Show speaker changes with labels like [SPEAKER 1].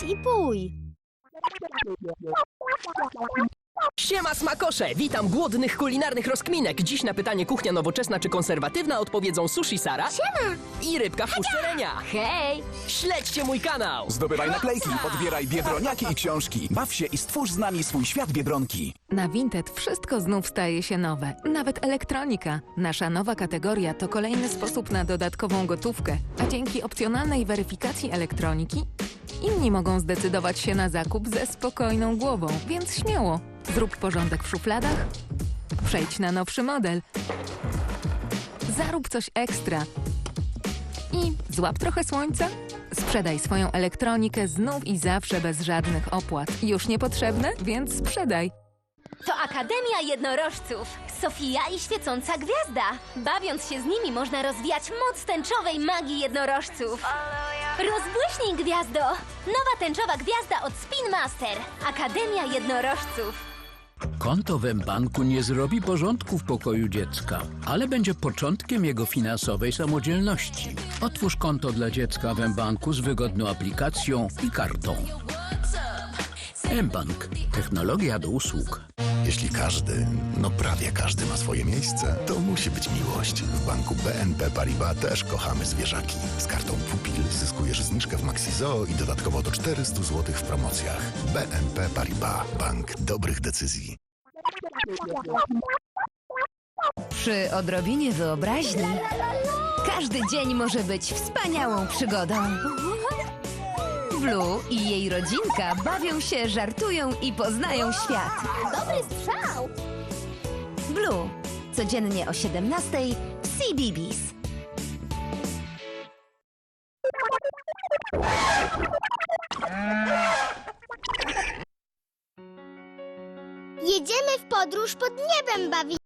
[SPEAKER 1] Weź i pój.
[SPEAKER 2] Siema smakosze! Witam głodnych kulinarnych rozkminek. Dziś na pytanie kuchnia nowoczesna czy konserwatywna odpowiedzą sushi Sara
[SPEAKER 1] Siema.
[SPEAKER 2] i rybka w puszczerenia.
[SPEAKER 1] Hej.
[SPEAKER 2] Śledźcie mój kanał!
[SPEAKER 3] Zdobywaj naklejki, odbieraj biedroniaki i książki. Baw się i stwórz z nami swój świat biedronki.
[SPEAKER 4] Na Vinted wszystko znów staje się nowe, nawet elektronika. Nasza nowa kategoria to kolejny sposób na dodatkową gotówkę, a dzięki opcjonalnej weryfikacji elektroniki inni mogą zdecydować się na zakup ze spokojną głową, więc śmiało. Zrób porządek w szufladach, przejdź na nowszy model, zarób coś ekstra i złap trochę słońca. Sprzedaj swoją elektronikę znów i zawsze bez żadnych opłat. Już niepotrzebne, więc sprzedaj.
[SPEAKER 1] To Akademia Jednorożców. Sofia i świecąca gwiazda. Bawiąc się z nimi można rozwijać moc tęczowej magii jednorożców. Rozbłyśnij gwiazdo! Nowa tęczowa gwiazda od Spin Master. Akademia Jednorożców.
[SPEAKER 5] Konto w banku nie zrobi porządku w pokoju dziecka, ale będzie początkiem jego finansowej samodzielności. Otwórz konto dla dziecka w banku z wygodną aplikacją i kartą. mBank. Technologia do usług.
[SPEAKER 6] Jeśli każdy, no prawie każdy ma swoje miejsce, to musi być miłość. W banku BNP Paribas też kochamy zwierzaki. Z kartą Pupil zyskujesz zniżkę w Maxizoo i dodatkowo do 400 zł w promocjach. BNP Paribas. Bank dobrych decyzji.
[SPEAKER 7] Przy odrobinie wyobraźni każdy dzień może być wspaniałą przygodą. Blue i jej rodzinka bawią się, żartują i poznają świat.
[SPEAKER 1] Dobry strzał!
[SPEAKER 7] Blue. Codziennie o 17 w CBBS.
[SPEAKER 8] Jedziemy w podróż pod niebem bawić